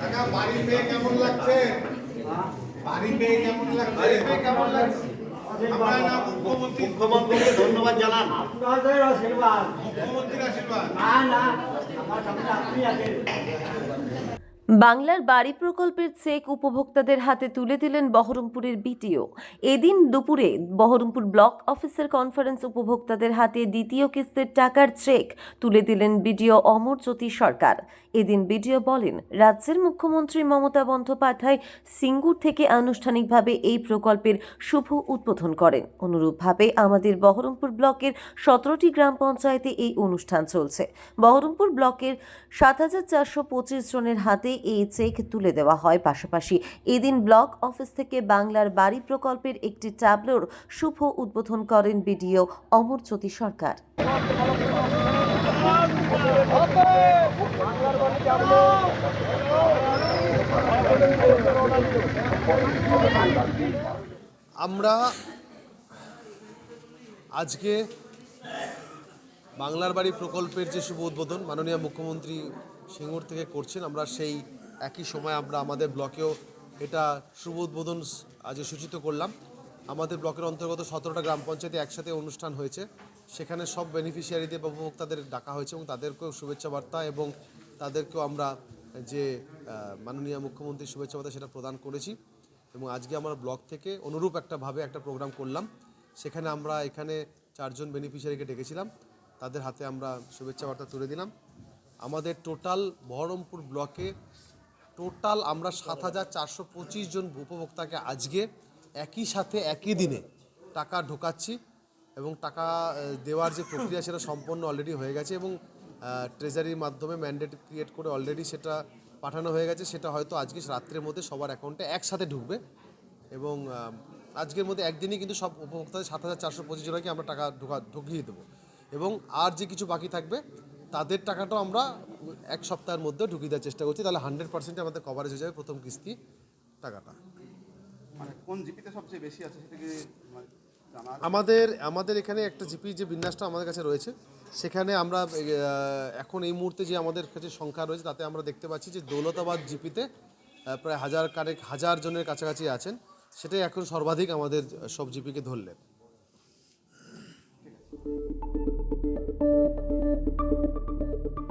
কাকা বাড়ি পেয়ে কেমন লাগছে? বাড়ি পেয়ে কেমন লাগছে? বাড়ি পেয়ে কেমন লাগছে? আমরা না মুখ্যমন্ত্রী মুখ্যমন্ত্রীকে ধন্যবাদ জানান। মুখ্যমন্ত্রীর আশীর্বাদ? না না আমার সামনে আপনি আছেন। বাংলার বাড়ি প্রকল্পের চেক উপভোক্তাদের হাতে তুলে দিলেন বহরমপুরের বিটিও। এদিন দুপুরে বহরমপুর ব্লক অফিসের কনফারেন্স উপভোক্তাদের হাতে দ্বিতীয় কিস্তির টাকার চেক তুলে দিলেন বিডিও অমরজ্যোতি সরকার। এদিন বিডিও বলেন, রাজ্যের মুখ্যমন্ত্রী মমতা বন্দ্যোপাধ্যায় সিঙ্গুর থেকে আনুষ্ঠানিকভাবে এই প্রকল্পের শুভ উদ্বোধন করেন। অনুরূপভাবে আমাদের বহরমপুর ব্লকের সতেরোটি গ্রাম পঞ্চায়েতে এই অনুষ্ঠান চলছে। বহরমপুর ব্লকের সাত হাজার চারশো পঁচিশ জনের হাতে এই চেক তুলে দেওয়া হয়। পাশাপাশি এদিন ব্লক অফিস থেকে বাংলার বাড়ি প্রকল্পের একটি ট্যাবলোর শুভ উদ্বোধন করেন বিডিও অমরজ্যোতি সরকার। আমরা আজকে বাংলার বাড়ি প্রকল্পের যে শুভ উদ্বোধন, মাননীয় মুখ্যমন্ত্রী সিঙ্গুর থেকে করছেন। আমরা সেই একই সময় আমরা আমাদের ব্লকেও এটা শুভ উদ্বোধন আজ সূচিত করলাম। আমাদের ব্লকের অন্তর্গত সতেরোটা গ্রাম পঞ্চায়েতে একসাথে অনুষ্ঠান হয়েছে। সেখানে সব বেনিফিশিয়ারিদের বা উপভোক্তাদের ডাকা হয়েছে এবং তাদেরকেও শুভেচ্ছা বার্তা এবং তাদেরকেও আমরা যে মাননীয় মুখ্যমন্ত্রীর শুভেচ্ছা বার্তা সেটা প্রদান করেছি। এবং আজকে আমরা ব্লক থেকে অনুরূপ একটা ভাবে একটা প্রোগ্রাম করলাম। সেখানে আমরা এখানে চারজন বেনিফিশিয়ারিকে ডেকেছিলাম। তাদের হাতে আমরা শুভেচ্ছা বার্তা তুলে দিলাম। আমাদের টোটাল বহরমপুর ব্লকে টোটাল আমরা সাত হাজার চারশো পঁচিশ জন উপভোক্তাকে আজকে একই সাথে একই দিনে টাকা ঢোকাচ্ছি এবং টাকা দেওয়ার যে প্রক্রিয়া সেটা সম্পন্ন অলরেডি হয়ে গেছে এবং ট্রেজারির মাধ্যমে ম্যান্ডেট ক্রিয়েট করে অলরেডি সেটা পাঠানো হয়ে গেছে। সেটা হয়তো আজকে রাত্রের মধ্যে সবার অ্যাকাউন্টে একসাথে ঢুকবে এবং আজকের মধ্যে একদিনই কিন্তু সব উপভোক্তাদের সাত হাজার চারশো পঁচিশ জনকে আমরা টাকা ঢোকা, ঢুকিয়ে দেবো। এবং আর যে কিছু বাকি থাকবে তাদের টাকাটাও আমরা এক সপ্তাহের মধ্যে ঢুকিয়ে দেওয়ার চেষ্টা করছি। তাহলে হান্ড্রেড পার্সেন্ট আমাদের কভারেজ হয়ে যাবে প্রথম কিস্তি টাকাটা। মানে কোন জিপিতে সবচেয়ে বেশি আছে মানে? আমাদের আমাদের এখানে একটা জিপি যে বিন্যাসটা আমাদের কাছে রয়েছে সেখানে আমরা এখন এই মুহূর্তে যে আমাদের কাছে সংখ্যা রয়েছে তাতে আমরা দেখতে পাচ্ছি যে দৌলতাবাদ জিপিতে প্রায় হাজার কারেক হাজার জনের কাছাকাছি আছেন। সেটাই এখন সর্বাধিক আমাদের সব জিপিকে ধরলেন। Thank you.